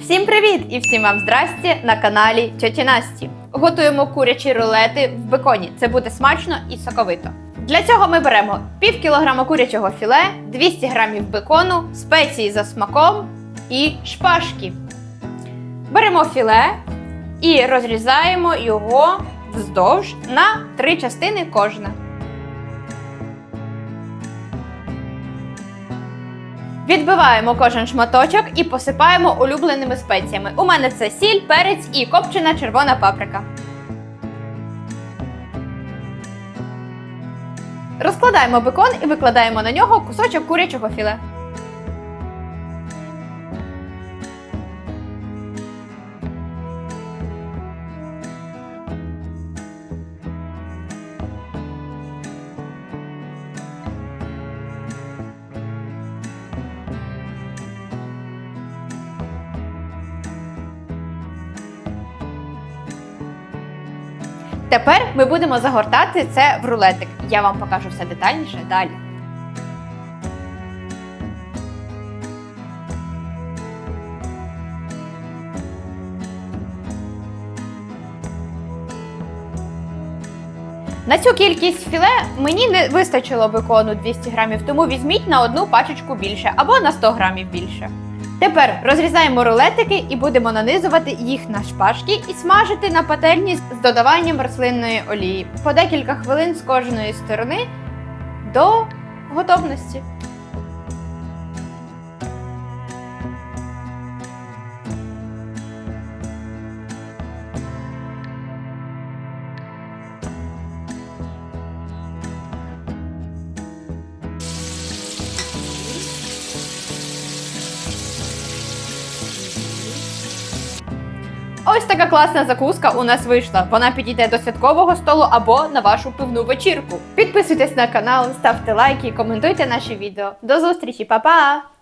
Всім привіт і всім вам здрасті на каналі Тьоті Насті. Готуємо курячі рулети в беконі. Це буде смачно і соковито. Для цього ми беремо пів кілограма курячого філе, 200 грамів бекону, спеції за смаком і шпажки. Беремо філе і розрізаємо його вздовж на три частини кожна. Відбиваємо кожен шматочок і посипаємо улюбленими спеціями. У мене це сіль, перець і копчена червона паприка. Розкладаємо бекон і викладаємо на нього кусочок курячого філе. Тепер ми будемо загортати це в рулетик. Я вам покажу все детальніше далі. На цю кількість філе мені не вистачило бекону 200 грамів, тому візьміть на одну пачечку більше або на 100 грамів більше. Тепер розрізаємо рулетики і будемо нанизувати їх на шпажки і смажити на пательні з додаванням рослинної олії по декілька хвилин з кожної сторони до готовності. Ось така класна закуска у нас вийшла. Вона підійде до святкового столу або на вашу пивну вечірку. Підписуйтесь на канал, ставте лайки, коментуйте наші відео. До зустрічі, па-па!